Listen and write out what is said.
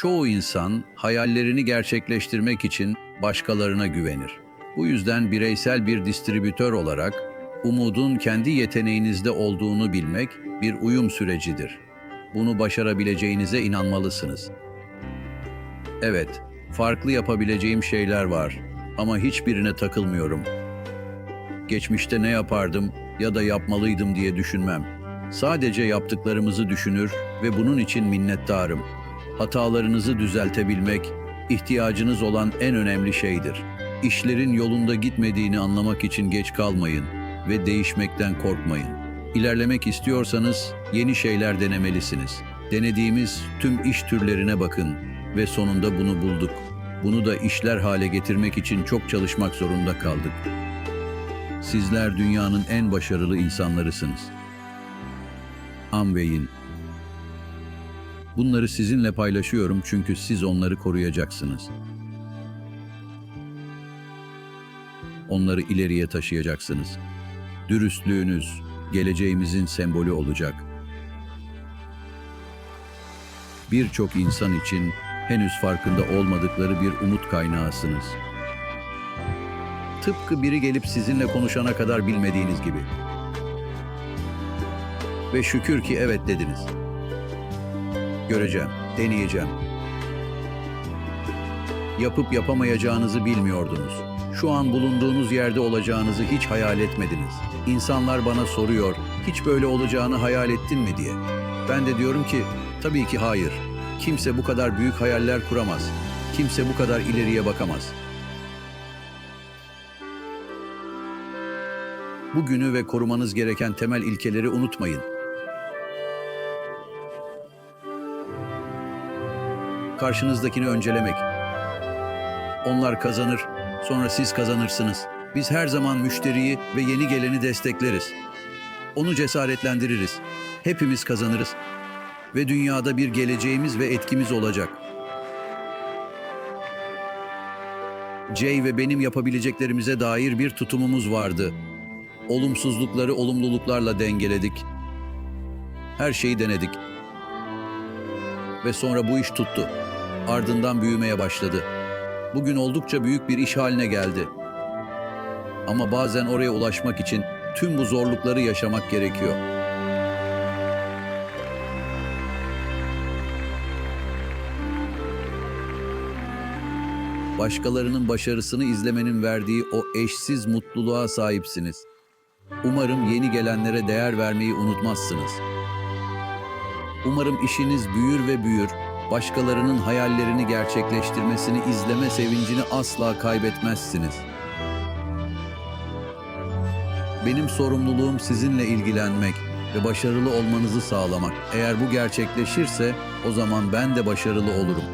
Çoğu insan hayallerini gerçekleştirmek için başkalarına güvenir. Bu yüzden bireysel bir distribütör olarak umudun kendi yeteneğinizde olduğunu bilmek bir uyum sürecidir. Bunu başarabileceğinize inanmalısınız. Evet, farklı yapabileceğim şeyler var ama hiçbirine takılmıyorum. Geçmişte ne yapardım ya da yapmalıydım diye düşünmem. Sadece yaptıklarımızı düşünür ve bunun için minnettarım. Hatalarınızı düzeltebilmek ihtiyacınız olan en önemli şeydir. İşlerin yolunda gitmediğini anlamak için geç kalmayın ve değişmekten korkmayın. İlerlemek istiyorsanız yeni şeyler denemelisiniz. Denediğimiz tüm iş türlerine bakın ve sonunda bunu bulduk. Bunu da işler hale getirmek için çok çalışmak zorunda kaldık. Sizler dünyanın en başarılı insanlarısınız. Amway'in. Bunları sizinle paylaşıyorum çünkü siz onları koruyacaksınız. Onları ileriye taşıyacaksınız. Dürüstlüğünüz geleceğimizin sembolü olacak. Birçok insan için henüz farkında olmadıkları bir umut kaynağısınız. Tıpkı biri gelip sizinle konuşana kadar bilmediğiniz gibi. Ve şükür ki evet dediniz. Göreceğim, deneyeceğim. Yapıp yapamayacağınızı bilmiyordunuz. Şu an bulunduğunuz yerde olacağınızı hiç hayal etmediniz. İnsanlar bana soruyor, hiç böyle olacağını hayal ettin mi diye. Ben de diyorum ki, tabii ki hayır. Kimse bu kadar büyük hayaller kuramaz. Kimse bu kadar ileriye bakamaz. Bugünü ve korumanız gereken temel ilkeleri unutmayın. Karşınızdakini öncelemek. Onlar kazanır, sonra siz kazanırsınız. Biz her zaman müşteriyi ve yeni geleni destekleriz. Onu cesaretlendiririz. Hepimiz kazanırız. Ve dünyada bir geleceğimiz ve etkimiz olacak. Jay ve benim yapabileceklerimize dair bir tutumumuz vardı. Olumsuzlukları olumluluklarla dengeledik. Her şeyi denedik. Ve sonra bu iş tuttu. Ardından büyümeye başladı. Bugün oldukça büyük bir iş haline geldi. Ama bazen oraya ulaşmak için tüm bu zorlukları yaşamak gerekiyor. Başkalarının başarısını izlemenin verdiği o eşsiz mutluluğa sahipsiniz. Umarım yeni gelenlere değer vermeyi unutmazsınız. Umarım işiniz büyür ve büyür, başkalarının hayallerini gerçekleştirmesini izleme sevincini asla kaybetmezsiniz. Benim sorumluluğum sizinle ilgilenmek ve başarılı olmanızı sağlamak. Eğer bu gerçekleşirse o zaman ben de başarılı olurum.